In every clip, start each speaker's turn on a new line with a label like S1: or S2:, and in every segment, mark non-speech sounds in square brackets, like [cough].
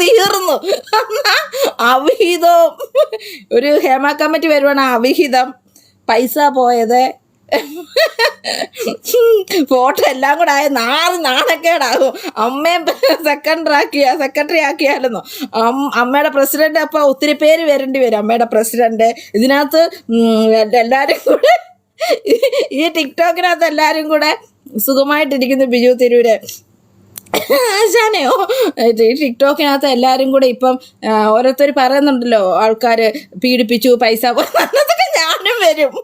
S1: തീർന്നു. അവിഹിതവും ഒരു ഹേമ കമ്മിറ്റി വരുവാണ് അവിഹിതം. പൈസ പോയത്. ഫോട്ടോ എല്ലാം കൂടെ ആയ നാല് നാണക്കേടാകും. അമ്മയും സെക്കൻഡറി ആക്കിയ സെക്രട്ടറി ആക്കിയായിരുന്നു. അമ്മയുടെ പ്രസിഡന്റ് അപ്പൊ ഒത്തിരി പേര് വരേണ്ടി വരും. അമ്മയുടെ പ്രസിഡന്റ്. ഇതിനകത്ത് എല്ലാരും കൂടെ ഈ ടിക്ടോക്കിനകത്ത് എല്ലാരും കൂടെ സുഖമായിട്ടിരിക്കുന്നു ബിജു തിരൂര്. ആശാനെയോ? ഈ ടിക്ടോക്കിനകത്ത് എല്ലാവരും കൂടെ ഇപ്പം ഓരോരുത്തർ പറയുന്നുണ്ടല്ലോ ആൾക്കാർ പീഡിപ്പിച്ചു പൈസ പോകുന്നതൊക്കെ ഞാനും വരും.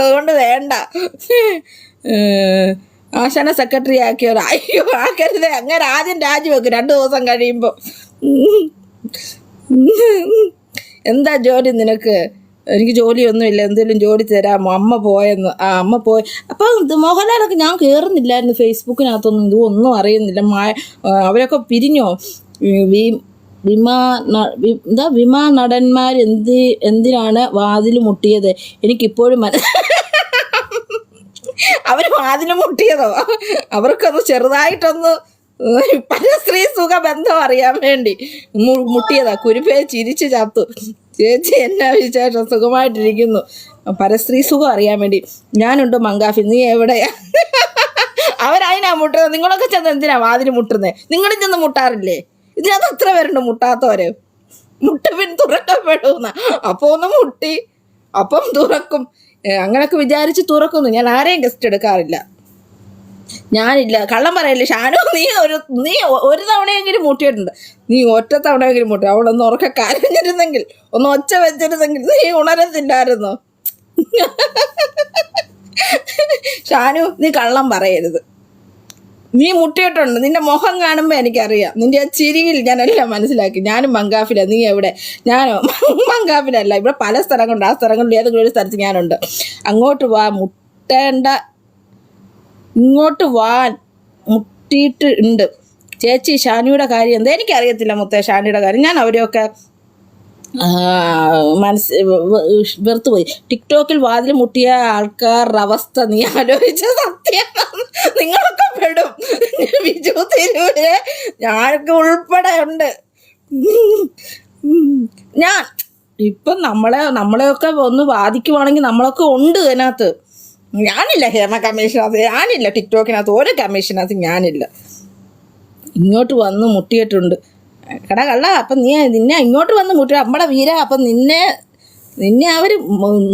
S1: അതുകൊണ്ട് വേണ്ട. ആശാന സെക്രട്ടറി ആക്കിയോ അയ്യോ ആക്കരുത്. അങ്ങനെ ആദ്യം രാജിവെക്കും. രണ്ട് ദിവസം കഴിയുമ്പോൾ എന്താ ജോലി നിനക്ക്? എനിക്ക് ജോലിയൊന്നുമില്ല എന്തെങ്കിലും ജോലി തരാമോ? അമ്മ പോയെന്ന് ആ അമ്മ പോയി. അപ്പം മോഹൻലാലൊക്കെ ഞാൻ കയറുന്നില്ലായിരുന്നു ഫേസ്ബുക്കിനകത്തൊന്നും ഇതൊന്നും അറിയുന്നില്ല. മായ അവരൊക്കെ പിരിഞ്ഞോ? വിമാ എന്താ വിമാ നടന്മാർ എന്ത് എന്തിനാണ് വാതിൽ മുട്ടിയത്? എനിക്കിപ്പോഴും മന അവർ വാതിൽ മുട്ടിയതോ? അവർക്കൊന്ന് ചെറുതായിട്ടൊന്ന് പല സ്ത്രീ സുഖ ബന്ധം അറിയാൻ വേണ്ടി മുട്ടിയതാ. കുരുപ്പയെ ചിരിച്ചു ചത്തു. ചേച്ചി എന്നാ വിശേഷം സുഖമായിട്ടിരിക്കുന്നു. പരസ്ത്രീ സുഖം അറിയാൻ വേണ്ടി. ഞാനുണ്ട് മങ്കാഫി. നീ എവിടെയാ? അവരതിനാ മുട്ടുന്നത്. നിങ്ങളൊക്കെ ചെന്ന് എന്തിനാ വാതിന് മുട്ടുന്നത് നിങ്ങളും ചെന്ന് മുട്ടാറില്ലേ? ഇതിനകത്ത് അത്ര പേരുണ്ട് മുട്ടാത്തവര്? മുട്ടപ്പിൻ തുറക്കപ്പെടുന്ന. അപ്പോൾ ഒന്ന് മുട്ടി. അപ്പം തുറക്കും. അങ്ങനൊക്കെ വിചാരിച്ച് തുറക്കുന്നു. ഞാൻ ആരെയും ഗസ്റ്റ് എടുക്കാറില്ല. ഞാനില്ല. കള്ളം പറയല്ലേ ഷാനു? നീ ഒരു നീ ഒരു തവണയെങ്കിലും മുട്ടിയിട്ടുണ്ട് നീ ഒറ്റ തവണയെങ്കിലും മുട്ടി അവളൊന്ന് ഉറക്ക കരഞ്ഞിരുന്നെങ്കിൽ ഒന്ന് ഒച്ച വെച്ചിരുന്നെങ്കിൽ നീ ഉണരത്തില്ലായിരുന്നു? ഷാനു നീ കള്ളം പറയരുത്. നീ മുട്ടിയിട്ടുണ്ട്. നിന്റെ മുഖം കാണുമ്പോൾ എനിക്കറിയാം. നിന്റെ ആ ചിരിയിൽ ഞാൻ എല്ലാം മനസ്സിലാക്കി. ഞാനും മങ്കാഫില. നീ എവിടെ? ഞാനോ? മങ്കാഫിലല്ല. ഇവിടെ പല സ്ഥലങ്ങളുണ്ട്. ആ സ്ഥലങ്ങളിൽ ഏതെങ്കിലും ഒരു സ്ഥലത്ത് ഞാനുണ്ട്. അങ്ങോട്ട് വാ. മുട്ടേണ്ട ഇങ്ങോട്ട് വാൻ മുട്ടിയിട്ട് ഉണ്ട് ചേച്ചി ഷാനിയുടെ കാര്യം എന്താ? എനിക്കറിയത്തില്ല മുത്തേ ഷാനിയുടെ കാര്യം. ഞാൻ അവരെയൊക്കെ മനസ് മനസ്സ് വെറുത്തു പോയി ടിക്ടോക്കിൽ വാതിൽ മുട്ടിയ ആൾക്കാരുടെ അവസ്ഥ നീ ആലോചിച്ച സത്യം? നിങ്ങളൊക്കെ പെടും. ബിജു തിരൂര് ഞാനൊക്കെ ഉൾപ്പെടെ ഉണ്ട്. ഞാൻ ഇപ്പം നമ്മളെ നമ്മളെയൊക്കെ ഒന്ന് ബാധിക്കുവാണെങ്കിൽ നമ്മളൊക്കെ ഉണ്ട് അതിനകത്ത് ഞാനില്ല ഹേമ കമ്മീഷനകത്ത്. ഞാനില്ല ടിക്ടോക്കിനകത്ത്. ഒരു കമ്മീഷനകത്ത് ഞാനില്ല. ഇങ്ങോട്ട് വന്ന് മുട്ടിയിട്ടുണ്ട്. കട കള്ള അപ്പം നീ നിന്നെ ഇങ്ങോട്ട് വന്ന് മുട്ടി. നമ്മുടെ വീര അപ്പം നിന്നെ നിന്നെ അവർ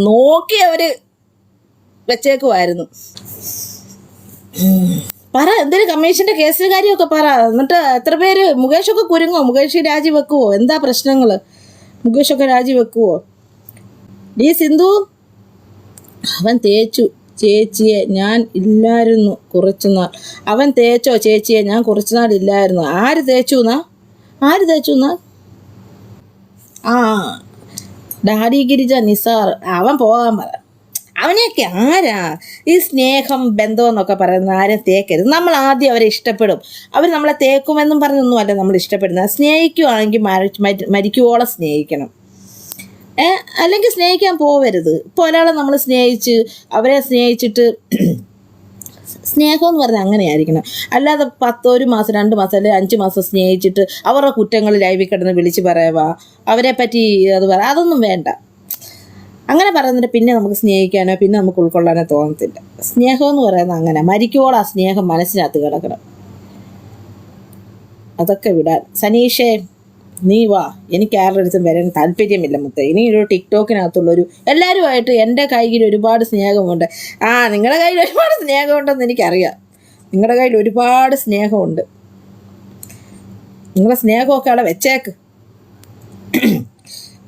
S1: നോക്കി അവർ വെച്ചേക്കുമായിരുന്നു. പറ എന്തൊരു കമ്മീഷന്റെ കേസിൽ കാര്യമൊക്കെ പറ. എന്നിട്ട് എത്ര പേര്? മുകേഷൊക്കെ കുരുങ്ങോ? മുകേഷ് രാജി വെക്കുവോ? എന്താ പ്രശ്നങ്ങൾ മുകേഷൊക്കെ രാജി വെക്കുവോ? ഡി സിന്ധു അവൻ തേച്ചു. ചേച്ചിയെ ഞാൻ ഇല്ലായിരുന്നു കുറച്ചുനാൾ. അവൻ തേച്ചോ? ചേച്ചിയെ ഞാൻ കുറച്ചുനാൾ ഇല്ലായിരുന്നു. ആര് തേച്ചു എന്നാ ആര് തേച്ചു എന്നാ ആ ഡാഡി ഗിരിജ നിസാർ. അവൻ പോകാൻ പറ. അവനെയൊക്കെ ആരാ? ഈ സ്നേഹം ബന്ധം എന്നൊക്കെ പറയുന്ന ആരും തേക്കരുത്. നമ്മൾ ആദ്യം അവരെ ഇഷ്ടപ്പെടും. അവർ നമ്മളെ തേക്കുമെന്നും പറഞ്ഞൊന്നും അല്ല നമ്മൾ ഇഷ്ടപ്പെടുന്നത്. സ്നേഹിക്കുവാണെങ്കിൽ മരി മരി- മരിക്കുവോളം സ്നേഹിക്കണം. അല്ലെങ്കിൽ സ്നേഹിക്കാൻ പോവരുത്. ഇപ്പോൾ ഒരാളെ നമ്മൾ സ്നേഹിച്ച് അവരെ സ്നേഹിച്ചിട്ട് സ്നേഹം എന്ന് പറഞ്ഞാൽ അങ്ങനെയായിരിക്കണം. അല്ലാതെ പത്ത് ഒരു മാസം രണ്ട് മാസം അല്ലെങ്കിൽ അഞ്ച് മാസം സ്നേഹിച്ചിട്ട് അവരുടെ കുറ്റങ്ങൾ ലൈവിൽ കിടന്ന് വിളിച്ച് പറയുക അവരെ പറ്റി അത് പറ അതൊന്നും വേണ്ട. അങ്ങനെ പറയുന്നിട്ട് പിന്നെ നമുക്ക് സ്നേഹിക്കാനോ പിന്നെ നമുക്ക് ഉൾക്കൊള്ളാനോ തോന്നത്തില്ല. സ്നേഹം എന്ന് പറയുന്നത് അങ്ങനെ. മരിക്കുവോളം സ്നേഹം മനസ്സിനകത്ത് കിടക്കണം. അതൊക്കെ വിടാൻ. സനീഷേ നീ വാ. എനിക്ക് ആരുടെ അടുത്തും വരാൻ താല്പര്യമില്ല മുത്ത. ഇനി ഒരു ടിക്ടോക്കിനകത്തുള്ളൊരു എല്ലാവരുമായിട്ട് എന്റെ കയ്യിൽ ഒരുപാട് സ്നേഹമുണ്ട്. ആ നിങ്ങളുടെ കയ്യിൽ ഒരുപാട് സ്നേഹമുണ്ടെന്ന് എനിക്കറിയാം. നിങ്ങളുടെ കയ്യിൽ ഒരുപാട് സ്നേഹമുണ്ട്. നിങ്ങളുടെ സ്നേഹമൊക്കെ അവിടെ വെച്ചേക്ക്.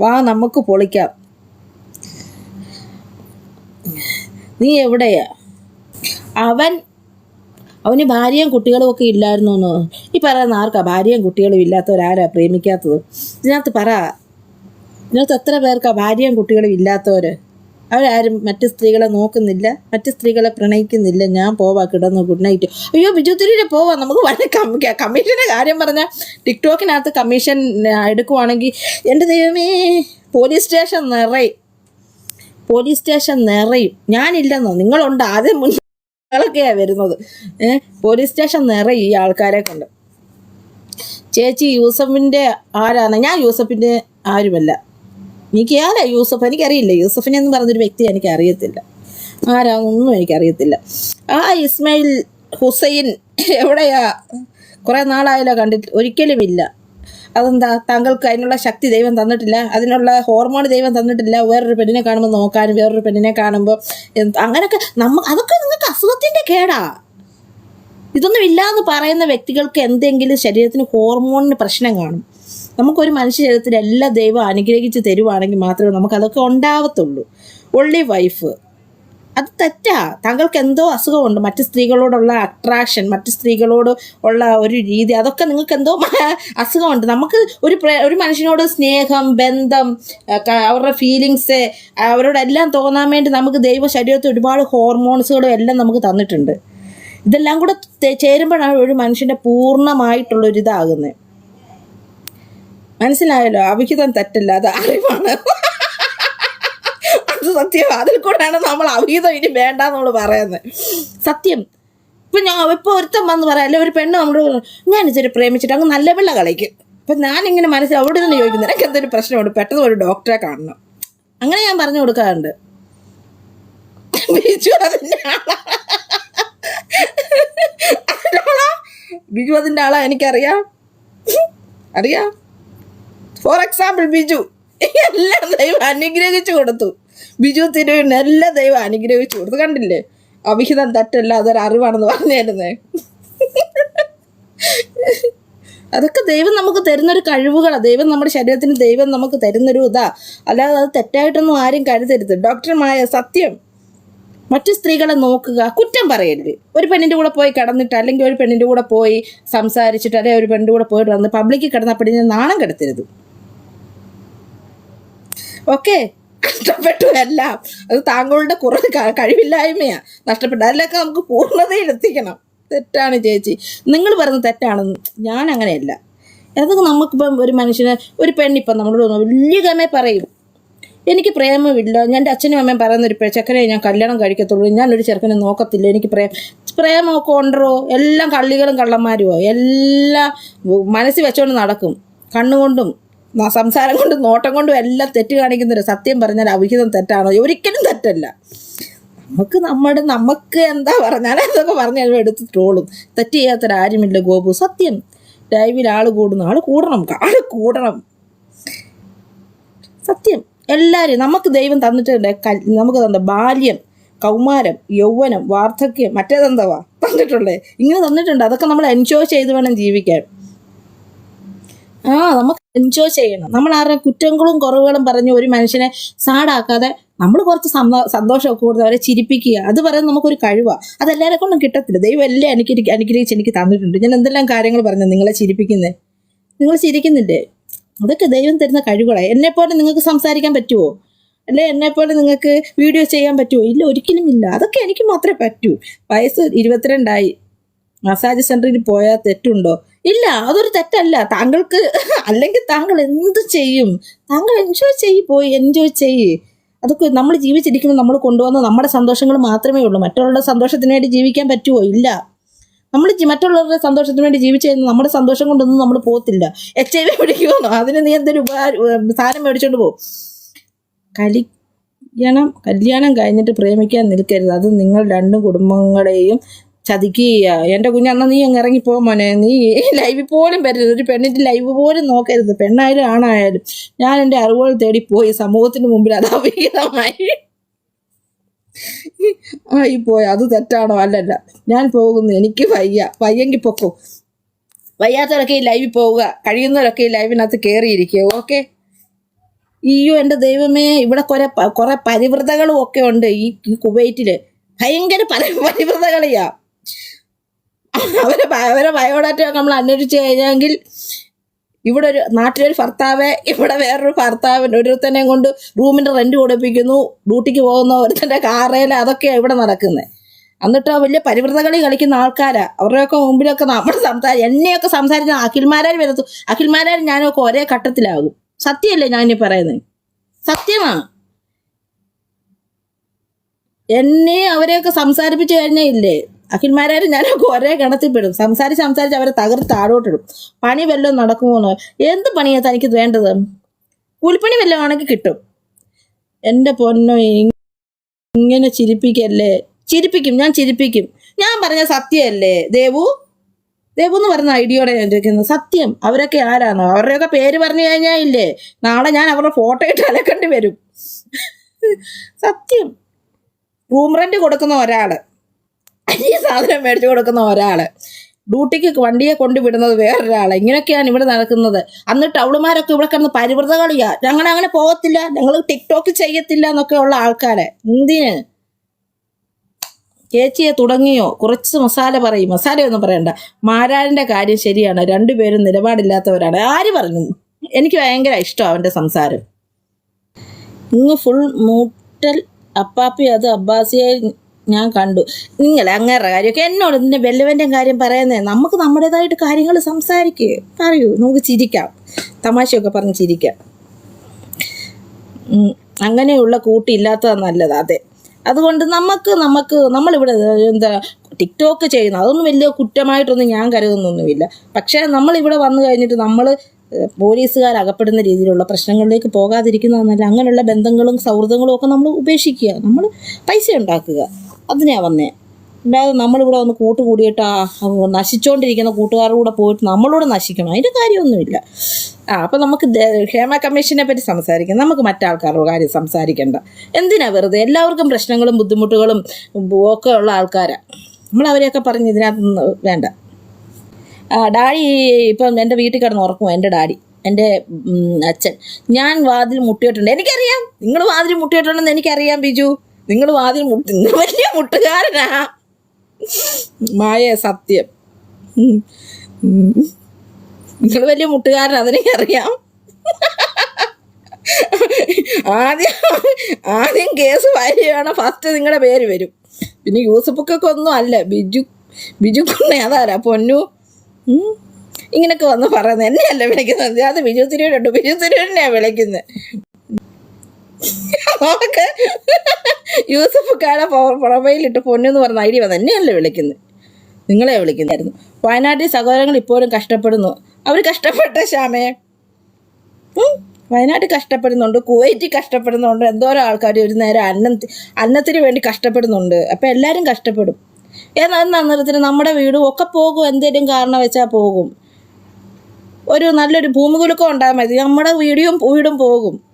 S1: വാ നമുക്ക് പൊളിക്കാം. നീ എവിടെയാ? അവൻ അവന് ഭാര്യയും കുട്ടികളും ഒക്കെ ഇല്ലായിരുന്നു എന്ന്. ഈ പറയുന്ന ആർക്കാ? ഭാര്യയും കുട്ടികളും ഇല്ലാത്തവരാരാ പ്രേമിക്കാത്തത്? ഇതിനകത്ത് പറ. ഇതിനകത്ത് എത്ര പേർക്കാ ഭാര്യയും കുട്ടികളും ഇല്ലാത്തവർ അവരാരും മറ്റ് സ്ത്രീകളെ നോക്കുന്നില്ല മറ്റ് സ്ത്രീകളെ പ്രണയിക്കുന്നില്ല. ഞാൻ പോവാ കിടന്ന് ഗുഡ് നൈറ്റ് അയ്യോ ബിജു പോവാ. നമുക്ക് വളരെ കമ്മി കമ്മീഷന്റെ കാര്യം പറഞ്ഞാൽ ടിക്ടോക്കിനകത്ത് കമ്മീഷൻ എടുക്കുവാണെങ്കിൽ എന്റെ ദൈവമേ പോലീസ് സ്റ്റേഷൻ നിറയും. പോലീസ് സ്റ്റേഷൻ നിറയും. ഞാനില്ലെന്നോ? നിങ്ങളുണ്ട്? ആദ്യം മുൻ നിങ്ങളൊക്കെയാണ് വരുന്നത്. പോലീസ് സ്റ്റേഷൻ നിറയെ ഈ ആൾക്കാരെ കൊണ്ട്. ചേച്ചി യൂസഫിന്റെ ആരാണ്? ഞാൻ യൂസഫിന്റെ ആരുമല്ല. എനിക്ക് ആരാ യൂസഫ്? എനിക്കറിയില്ല. യൂസഫിനെ എന്ന് പറഞ്ഞൊരു വ്യക്തി എനിക്ക് അറിയത്തില്ല. ആരാന്നൊന്നും എനിക്കറിയത്തില്ല. ആ ഇസ്മായിൽ ഹുസൈൻ എവിടെയാ? കുറേ നാളായാലോ കണ്ടിട്ട്. ഒരിക്കലുമില്ല. അതെന്താ? താങ്കൾക്ക് അതിനുള്ള ശക്തി ദൈവം തന്നിട്ടില്ല. അതിനുള്ള ഹോർമോൺ ദൈവം തന്നിട്ടില്ല. വേറൊരു പെണ്ണിനെ കാണുമ്പോൾ നോക്കാനും വേറൊരു പെണ്ണിനെ കാണുമ്പോൾ അങ്ങനെയൊക്കെ നമ്മ അതൊക്കെ നിങ്ങൾക്ക് അസുഖത്തിന്റെ കേടാ. ഇതൊന്നും ഇല്ലാന്ന് പറയുന്ന വ്യക്തികൾക്ക് എന്തെങ്കിലും ശരീരത്തിന് ഹോർമോണിന് പ്രശ്നം കാണും. നമുക്കൊരു മനുഷ്യ ശരീരത്തിൽ എല്ലാ ദൈവം അനുഗ്രഹിച്ച് തരുവാണെങ്കിൽ മാത്രമേ നമുക്കതൊക്കെ ഉണ്ടാവത്തുള്ളൂ. ഒള്ളി വൈഫ് അത് തെറ്റാ. താങ്കൾക്ക് എന്തോ അസുഖമുണ്ട്. മറ്റു സ്ത്രീകളോടുള്ള അട്രാക്ഷൻ മറ്റു സ്ത്രീകളോട് ഉള്ള ഒരു രീതി അതൊക്കെ നിങ്ങൾക്ക് എന്തോ അസുഖമുണ്ട്. നമുക്ക് ഒരു ഒരു മനുഷ്യനോട് സ്നേഹം ബന്ധം അവരുടെ ഫീലിങ്സ് അവരോടെല്ലാം തോന്നാൻ വേണ്ടി നമുക്ക് ദൈവ ശരീരത്തിൽ ഒരുപാട് ഹോർമോൺസുകളും എല്ലാം നമുക്ക് തന്നിട്ടുണ്ട്. ഇതെല്ലാം കൂടെ ചേരുമ്പോഴാണ് ഒരു മനുഷ്യന്റെ പൂർണമായിട്ടുള്ളൊരു ഇതാകുന്നത്. മനസ്സിലായല്ലോ? അവിഹിതം തെറ്റല്ല അത് അറിവാണ്. അത് സത്യം അതിൽ കൂടെയാണ് നമ്മൾ അവിഹിതം ഇനി വേണ്ട നമ്മൾ പറയുന്നത് സത്യം. ഇപ്പൊ ഞാൻ ഇപ്പൊ ഒരുത്തം വന്ന് പറയാം അല്ലെ ഒരു പെണ്ണ് നമ്മളോട് ഞാൻ ഇച്ചിരി പ്രേമിച്ചിട്ട് അങ്ങ് നല്ല വെള്ള കളിക്കും. അപ്പൊ ഇങ്ങനെ മനസ്സിൽ അവിടെ നിന്ന് ചോദിക്കുന്നു എനിക്ക് എന്തൊരു പ്രശ്നമുണ്ട്? പെട്ടെന്ന് ഒരു ഡോക്ടറെ കാണണം. അങ്ങനെ ഞാൻ പറഞ്ഞു കൊടുക്കാറുണ്ട്. ബിജു അതിന്റെ ആളാ. അറിയാ ബിജു ആളാ എനിക്കറിയാം. അറിയാം. For example Biju. എല്ലാം ദൈവം അനുഗ്രഹിച്ചു കൊടുത്തു. ബിജു തിരുവിന് നല്ല ദൈവം അനുഗ്രഹിച്ചു കൊടുത്തു. കണ്ടില്ലേ? അവിഹിതം തെറ്റല്ല അതൊരു അറിവാണെന്ന് പറഞ്ഞിരുന്നേ. അതൊക്കെ ദൈവം നമുക്ക് തരുന്നൊരു കഴിവുകളാണ് ദൈവം നമ്മുടെ ശരീരത്തിന് ദൈവം നമുക്ക് തരുന്നൊരു ഇതാ. അല്ലാതെ അത് തെറ്റായിട്ടൊന്നും ആരും കരുതരുത്. ഡോക്ടർമായ സത്യം മറ്റു സ്ത്രീകളെ നോക്കുക കുറ്റം പറയരുത്. ഒരു പെണ്ണിന്റെ കൂടെ പോയി കിടന്നിട്ട് അല്ലെങ്കിൽ ഒരു പെണ്ണിന്റെ കൂടെ പോയി സംസാരിച്ചിട്ട് അല്ലെങ്കിൽ ഒരു പെണ്ണിന്റെ കൂടെ പോയിട്ട് വന്ന് പബ്ലിക്കിൽ കിടന്നപ്പോഴേ നാണം കെടുത്തരുത്. ഓക്കെ നഷ്ടപ്പെട്ടു എല്ലാം അത് താങ്കളുടെ കുറെ കഴിവില്ലായ്മയാണ് നഷ്ടപ്പെട്ടു അതിലൊക്കെ നമുക്ക് പൂർണതയിൽ എത്തിക്കണം തെറ്റാണ് ചേച്ചി. നിങ്ങൾ പറയുന്നത് തെറ്റാണെന്ന്. ഞാൻ അങ്ങനെയല്ല. അതൊക്കെ നമുക്കിപ്പം ഒരു മനുഷ്യനെ ഒരു പെണ്ണിപ്പം നമ്മളോട് വലിയ ഗമേ പറയും. എനിക്ക് പ്രേമമില്ല. എന്റെ അച്ഛനും അമ്മയും പറയുന്ന ഒരു ചെക്കനെ ഞാൻ കല്യാണം കഴിക്കത്തുള്ളൂ. ഞാനൊരു ചെറുക്കനെ നോക്കത്തില്ല. എനിക്ക് പ്രേമ പ്രേമമൊക്കെ ഉണ്ടോ? എല്ലാം കള്ളികളും കള്ളന്മാരുമോ എല്ലാം മനസ്സിൽ വെച്ചുകൊണ്ട് നടക്കും. കണ്ണുകൊണ്ടും. സംസാരം കൊണ്ടും നോട്ടം കൊണ്ടും എല്ലാം തെറ്റ് കാണിക്കുന്നൊരു സത്യം പറഞ്ഞാൽ അവിഹിതം തെറ്റാണോ? ഒരിക്കലും തെറ്റല്ല. നമുക്ക് നമ്മുടെ നമുക്ക് എന്താ പറഞ്ഞാൽ എന്തൊക്കെ പറഞ്ഞാലും എടുത്ത് ട്രോളും. തെറ്റ് ചെയ്യാത്തൊരാരുമില്ല ഗോപു. സത്യം. ലൈവിൽ ആൾ കൂടുന്നു ആൾ കൂടണം. ആൾ കൂടണം. സത്യം. എല്ലാവരും നമുക്ക് ദൈവം തന്നിട്ടുണ്ട് നമുക്ക് തന്ന ബാല്യം കൗമാരം യൗവനം വാർദ്ധക്യം മറ്റേതെന്തവാ തന്നിട്ടുള്ളത് ഇങ്ങനെ തന്നിട്ടുണ്ട്. അതൊക്കെ നമ്മൾ എൻജോയ് ചെയ്ത് വേണം ജീവിക്കാൻ. ആ നമുക്ക് എൻജോയ് ചെയ്യണം. നമ്മൾ ആരുടെ കുറ്റങ്ങളും കുറവുകളും പറഞ്ഞ് ഒരു മനുഷ്യനെ സാഡാക്കാതെ നമ്മൾ കുറച്ച് സന്തോ- സന്തോഷമൊക്കെ കൊടുത്ത് അവരെ ചിരിപ്പിക്കുക. അത് പറയുന്നത് നമുക്കൊരു കഴിവാണ് അതെല്ലാവരെ കൊണ്ടും കിട്ടത്തില്ല. ദൈവം എല്ലാം എനിക്ക് അനുഗ്രഹിച്ച് എനിക്ക് തന്നിട്ടുണ്ട്. ഞാൻ എന്തെല്ലാം കാര്യങ്ങൾ പറഞ്ഞു നിങ്ങളെ ചിരിപ്പിക്കുന്നത് നിങ്ങൾ ചിരിക്കുന്നില്ലേ? അതൊക്കെ ദൈവം തരുന്ന കഴിവുകളാണ് എന്നെപ്പോലെ നിങ്ങൾക്ക് സംസാരിക്കാൻ പറ്റുമോ അല്ലെ എന്നെപ്പോലെ നിങ്ങൾക്ക് വീഡിയോ ചെയ്യാൻ പറ്റുമോ ഇല്ല ഒരിക്കലും ഇല്ല. അതൊക്കെ എനിക്ക് മാത്രമേ പറ്റൂ. വയസ്സ് ഇരുപത്തിരണ്ടായി. മസാജ് സെന്ററിൽ പോയാൽ തെറ്റുണ്ടോ? ഇല്ല അതൊരു തെറ്റല്ല. താങ്കൾക്ക് [laughs] അല്ലെങ്കിൽ താങ്കൾ എന്ത് ചെയ്യും? താങ്കൾ എൻജോയ് ചെയ്യ് പോയി എൻജോയ് ചെയ്യ്. അതൊക്കെ നമ്മൾ ജീവിച്ചിരിക്കുമ്പോൾ നമ്മൾ കൊണ്ടുവന്ന നമ്മുടെ സന്തോഷങ്ങൾ മാത്രമേ ഉള്ളൂ. മറ്റുള്ളവരുടെ സന്തോഷത്തിന് വേണ്ടി ജീവിക്കാൻ പറ്റുമോ ഇല്ല. നമ്മൾ മറ്റുള്ളവരുടെ സന്തോഷത്തിന് വേണ്ടി ജീവിച്ചു കഴിഞ്ഞാൽ നമ്മുടെ സന്തോഷം കൊണ്ടൊന്നും നമ്മൾ പോകത്തില്ല. എച്ച് ഐ വി പിടിക്കുമെന്നോ അതിന് നീ എന്തൊരു ഉപകാരം സാധനം മേടിച്ചോണ്ട് പോകും. കല്യാണം കല്യാണം കഴിഞ്ഞിട്ട് പ്രേമിക്കാൻ നിൽക്കരുത്. അത് നിങ്ങൾ രണ്ട് കുടുംബങ്ങളെയും ചതിക്കുക എന്റെ കുഞ്ഞന്ന നീ അങ്ങ് ഇറങ്ങിപ്പോ മോനെ. നീ ലൈവിൽ പോലും വരരുത്. ഒരു പെണ്ണിന്റെ ലൈവ് പോലും നോക്കരുത്. പെണ്ണായാലും ആണായാലും ഞാൻ എന്റെ അറിവുകൾ തേടിപ്പോയി സമൂഹത്തിന് മുമ്പിൽ അത് അവിഹിതമായി ആയി പോയി. അത് തെറ്റാണോ? അല്ലല്ല. ഞാൻ പോകുന്നു. എനിക്ക് വയ്യ. വയ്യെങ്കിൽ പൊക്കോ. വയ്യാത്തവരൊക്കെ ഈ ലൈവിൽ പോവുക. കഴിയുന്നവരൊക്കെ ഈ ലൈവിനകത്ത് കയറിയിരിക്കുക ഓക്കെ അയ്യോ എന്റെ ദൈവമേ. ഇവിടെ കുറെ കുറെ പരിവൃതകളും ഒക്കെ ഉണ്ട്. ഈ കുവൈറ്റിൽ ഭയങ്കര പരി പരിവൃതകളിയാ [laughs] അവരെ അവരെ ബയോഡാറ്റ നമ്മൾ അന്വേഷിച്ച് കഴിഞ്ഞെങ്കിൽ ഇവിടെ ഒരു നാട്ടിലൊരു ഭർത്താവ് ഇവിടെ വേറൊരു ഭർത്താവിന് ഒരുത്തനെ കൊണ്ട് റൂമിന്റെ റെന്റ് കൊടുപ്പിക്കുന്നു ഡ്യൂട്ടിക്ക് പോകുന്ന ഒരുത്തന്റെ കാറേല അതൊക്കെയാണ് ഇവിടെ നടക്കുന്നത് എന്നിട്ടോ വലിയ പരിവൃതകളി കളിക്കുന്ന ആൾക്കാരാ. അവരുടെയൊക്കെ മുമ്പിലൊക്കെ നമ്മൾ സംസാരിക്കും എന്നെയൊക്കെ സംസാരിച്ച അഖിൽമാരാർ വരത്തു അഖിൽമാരാർ ഞാനൊക്കെ ഒരേ ഘട്ടത്തിലാകും. സത്യമല്ലേ ഞാനീ പറയുന്നത് സത്യമാണ്. എന്നെ അവരെയൊക്കെ സംസാരിപ്പിച്ചു കഴിഞ്ഞേ ഇല്ലേ അഖിൽമാരാരും ഞാനൊക്കെ ഒരേ ഗണത്തിൽപ്പെടും. സംസാരിച്ച് സംസാരിച്ച് അവരെ തകർത്ത് താഴോട്ടിടും. പണി വല്ലതും നടക്കുമോന്ന് എന്ത് പണിയാണ് തനിക്ക് വേണ്ടത്? കൂലിപ്പണി വല്ലതും ആണെങ്കിൽ കിട്ടും. എന്റെ പൊന്നോ ഇങ്ങനെ ചിരിപ്പിക്കല്ലേ? ചിരിപ്പിക്കും ഞാൻ ചിരിപ്പിക്കും. ഞാൻ പറഞ്ഞ സത്യമല്ലേ? ദേവു? ദേവു എന്ന് പറഞ്ഞ ഐഡിയോടെ ഞാൻ ചോദിക്കുന്നത് സത്യം. അവരൊക്കെ ആരാണോ അവരുടെയൊക്കെ പേര് പറഞ്ഞു കഴിഞ്ഞാൽ ഇല്ലേ? നാളെ ഞാൻ അവരുടെ ഫോട്ടോ ഇട്ട് അലക്കേണ്ടി വരും. സത്യം. റൂം റെന്റ് കൊടുക്കുന്ന ഒരാൾ. ഈ സാധനം മേടിച്ചു കൊടുക്കുന്ന ഒരാൾ. ഡ്യൂട്ടിക്ക് വണ്ടിയെ കൊണ്ടുവിടുന്നത് വേറൊരാൾ. ഇങ്ങനെയൊക്കെയാണ് ഇവിടെ നടക്കുന്നത്. അന്ന് അവളുമാരൊക്കെ ഇവിടെ കിടന്ന് പരിവൃത കളിയ. ഞങ്ങൾ അങ്ങനെ പോകത്തില്ല. ഞങ്ങൾ ടിക്ടോക്ക് ചെയ്യത്തില്ല എന്നൊക്കെ ഉള്ള ആൾക്കാരെ. എന്തിന്? ചേച്ചിയെ തുടങ്ങിയോ? കുറച്ച് മസാല പറയും. മസാലയൊന്നും പറയണ്ട. മാരാരിന്റെ കാര്യം ശരിയാണ്. രണ്ടുപേരും നിലപാടില്ലാത്തവരാണ്. ആര് പറഞ്ഞു? എനിക്ക് ഭയങ്കര ഇഷ്ടം അവന്റെ സംസാരം. ഇങ്ങ് ഫുൾ മൂട്ടൽ അപ്പാപ്പി അത് അബ്ബാസിയെ ഞാൻ കണ്ടു. നിങ്ങൾ അങ്ങേറെ കാര്യമൊക്കെ എന്നോട് നിന്റെ വെല്ലവന്റെ കാര്യം പറയുന്നേ? നമുക്ക് നമ്മുടേതായിട്ട് കാര്യങ്ങൾ സംസാരിക്കുക പറയൂ. നമുക്ക് ചിരിക്കാം. തമാശയൊക്കെ പറഞ്ഞ് ചിരിക്കാം. അങ്ങനെയുള്ള കൂട്ടില്ലാത്തത് നല്ലത്. അതെ. അതുകൊണ്ട് നമുക്ക് നമുക്ക് നമ്മളിവിടെ എന്താ ടിക്ടോക്ക് ചെയ്യുന്നു അതൊന്നും വലിയ കുറ്റമായിട്ടൊന്നും ഞാൻ കരുതുന്നൊന്നുമില്ല. പക്ഷേ നമ്മളിവിടെ വന്നു കഴിഞ്ഞിട്ട് നമ്മൾ പോലീസുകാർ അകപ്പെടുന്ന രീതിയിലുള്ള പ്രശ്നങ്ങളിലേക്ക് പോകാതിരിക്കുന്നതെന്നല്ല അങ്ങനെയുള്ള ബന്ധങ്ങളും സൗഹൃദങ്ങളും ഒക്കെ നമ്മൾ ഉപേക്ഷിക്കുക. നമ്മൾ പൈസ ഉണ്ടാക്കുക. അതിനാ വന്നേ. അല്ലാതെ നമ്മളിവിടെ വന്ന് കൂട്ടുകൂടിയിട്ട് നശിച്ചുകൊണ്ടിരിക്കുന്ന കൂട്ടുകാരുടെ കൂടെ പോയിട്ട് നമ്മളോട് നശിക്കണം. അതിന്റെ കാര്യമൊന്നുമില്ല. ആ അപ്പം നമുക്ക് ക്ഷേമ കമ്മീഷനെ പറ്റി സംസാരിക്കാം. നമുക്ക് മറ്റാൾക്കാരുടെ കാര്യം സംസാരിക്കേണ്ട. എന്തിനാ വെറുതെ? എല്ലാവർക്കും പ്രശ്നങ്ങളും ബുദ്ധിമുട്ടുകളും ഒക്കെ ഉള്ള ആൾക്കാരാണ് നമ്മൾ അവരെയൊക്കെ പറഞ്ഞ് ഇതിനകത്ത് വേണ്ട. ഡാഡി ഇപ്പം എന്റെ വീട്ടിൽ കിടന്ന് ഉറക്കും എന്റെ ഡാഡി. എന്റെ അച്ഛൻ. ഞാൻ വാതിൽ മുട്ടിയിട്ടുണ്ട്. എനിക്കറിയാം. നിങ്ങൾ വാതിൽ മുട്ടിയിട്ടുണ്ടെന്ന് എനിക്കറിയാം ബിജു. നിങ്ങൾ ആദ്യം മുട്ടി വലിയ മുട്ടുകാരനാ. മായ സത്യം. നിങ്ങൾ വലിയ മുട്ടുകാരൻ അറിയാം ആദ്യം ആദ്യം കേസ് വാരിയാണ് ഫസ്റ്റ് നിങ്ങളുടെ പേര് വരും. പിന്നെ യൂസഫൊക്കെ ഒന്നും അല്ല ബിജു ബിജു കുണ്ണ അതാരാ? പൊന്നു. ഇങ്ങനൊക്കെ വന്ന് പറയുന്നത് എന്നെയല്ല വിളിക്കുന്നത്? അത് ബിജു തിരൂരുണ്ട് ബിജു തിരൂരിനെയാണ് വിളിക്കുന്നത്. നമുക്ക് യൂസഫ് പ്രൊഫൈലിട്ട് പൊന്നെന്ന് പറഞ്ഞ ഐഡിയ തന്നെയല്ലേ വിളിക്കുന്നത് നിങ്ങളെ വിളിക്കുന്നതായിരുന്നു വയനാട്ടിൽ സഹോദരങ്ങൾ ഇപ്പോഴും കഷ്ടപ്പെടുന്നു. അവർ കഷ്ടപ്പെട്ട ശ്യാമേ. വയനാട്ടിൽ കഷ്ടപ്പെടുന്നുണ്ട് കുവൈറ്റിൽ കഷ്ടപ്പെടുന്നുണ്ട് എന്തോരം ആൾക്കാർ ഒരു നേരം അന്നം അന്നത്തിന് വേണ്ടി കഷ്ടപ്പെടുന്നുണ്ട്. അപ്പം എല്ലാവരും കഷ്ടപ്പെടും. എന്നാൽ അന്നേരത്തിന് നമ്മുടെ വീടും ഒക്കെ പോകും എന്തെങ്കിലും കാരണം വെച്ചാൽ പോകും. ഒരു നല്ലൊരു ഭൂമികുലുക്കം ഉണ്ടായാൽ മതി. നമ്മുടെ വീടും വീടും പോകും.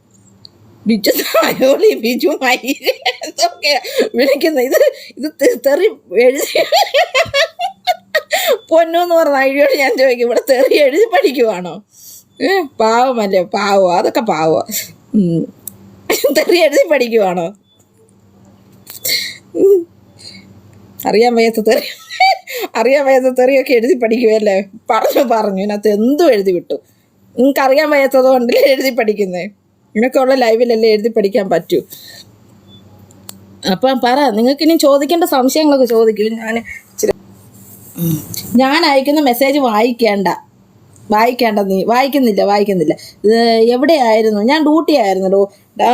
S1: ബിജു തായോളി ബിജു മയിൽ എന്തൊക്കെയാ വിളിക്കുന്നത് ഇത് ഇത് തെറി എഴുതി പൊന്നു പറഞ്ഞ ഐഡിയോട് ഞാൻ ചോദിക്കും ഇവിടെ തെറി എഴുതി പഠിക്കുവാണോ? ഏ പാവമല്ലേ പാവോ അതൊക്കെ പാവോ. തെറി എഴുതി പഠിക്കുവാണോ? അറിയാൻ വയ്യാത്ത തെറി അറിയാൻ വയ്യാത്ത തെറിയൊക്കെ എഴുതി പഠിക്കുമല്ലേ പറഞ്ഞു പറഞ്ഞു. ഇതിനകത്ത് എന്തും എഴുതി വിട്ടു. നിങ്ങൾക്ക് അറിയാൻ വയ്യാത്തത് കൊണ്ടല്ലേ എഴുതി പഠിക്കുന്നത് ഇങ്ങനെയൊക്കെയുള്ള ലൈവിലല്ലേ എഴുതി പഠിക്കാൻ പറ്റൂ. അപ്പം പറ നിങ്ങൾക്ക് ഇനി ചോദിക്കേണ്ട സംശയങ്ങളൊക്കെ ചോദിക്കും. ഞാൻ ഞാൻ അയക്കുന്ന മെസ്സേജ് വായിക്കേണ്ട. വായിക്കേണ്ട നീ വായിക്കുന്നില്ല വായിക്കുന്നില്ല. എവിടെയായിരുന്നു? ഞാൻ ഡ്യൂട്ടി ആയിരുന്നല്ലോ. ഡാ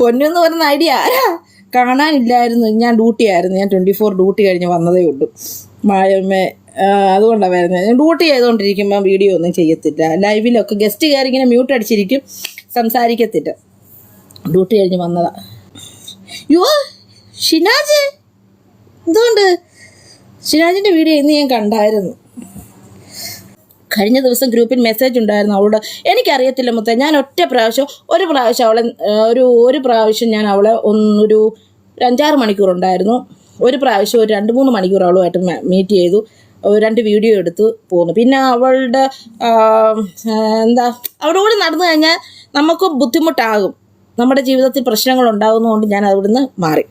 S1: പൊന്നെന്ന് പറയുന്ന ഐഡിയ ആരാ? കാണാനില്ലായിരുന്നു. ഞാൻ ഡ്യൂട്ടി ആയിരുന്നു. ഞാൻ ട്വന്റി ഫോർ ഡ്യൂട്ടി കഴിഞ്ഞ് വന്നതേ ഉള്ളൂ. മായമ്മേ അതുകൊണ്ടാണ് വരുന്നത് ഞാൻ ഡ്യൂട്ടി ചെയ്തുകൊണ്ടിരിക്കുമ്പോൾ വീഡിയോ ഒന്നും ചെയ്യത്തില്ല. ലൈവിലൊക്കെ ഗസ്റ്റ് കയറി ഇങ്ങനെ മ്യൂട്ട് അടിച്ചിരിക്കും സംസാരിക്കത്തില്ല. ഡ്യൂട്ടി കഴിഞ്ഞ് വന്നതാ. യോ ഷിനാജ്? എന്തുകൊണ്ട്? ഷിനാജിന്റെ വീഡിയോ ഇന്ന് ഞാൻ കണ്ടായിരുന്നു. കഴിഞ്ഞ ദിവസം ഗ്രൂപ്പിൽ മെസ്സേജ് ഉണ്ടായിരുന്നു അവളോട്. എനിക്കറിയത്തില്ല മുത്തേ ഞാൻ ഒറ്റ പ്രാവശ്യം ഒരു പ്രാവശ്യം അവളെ ഒരു ഒരു പ്രാവശ്യം ഞാൻ അവളെ ഒന്നൊരു അഞ്ചാറ് മണിക്കൂർ ഉണ്ടായിരുന്നു. ഒരു പ്രാവശ്യം ഒരു രണ്ട് മൂന്ന് മണിക്കൂർ അവളുമായിട്ട് മീറ്റ് ചെയ്തു. രണ്ട് വീഡിയോ എടുത്ത് പോന്നു. പിന്നെ അവളുടെ എന്താ അവിടെ കൂടെ നടന്നു കഴിഞ്ഞാൽ നമുക്ക് ബുദ്ധിമുട്ടാകും. നമ്മുടെ ജീവിതത്തിൽ പ്രശ്നങ്ങൾ ഉണ്ടാകുന്നതുകൊണ്ട് ഞാൻ അവിടുന്ന് മാറി.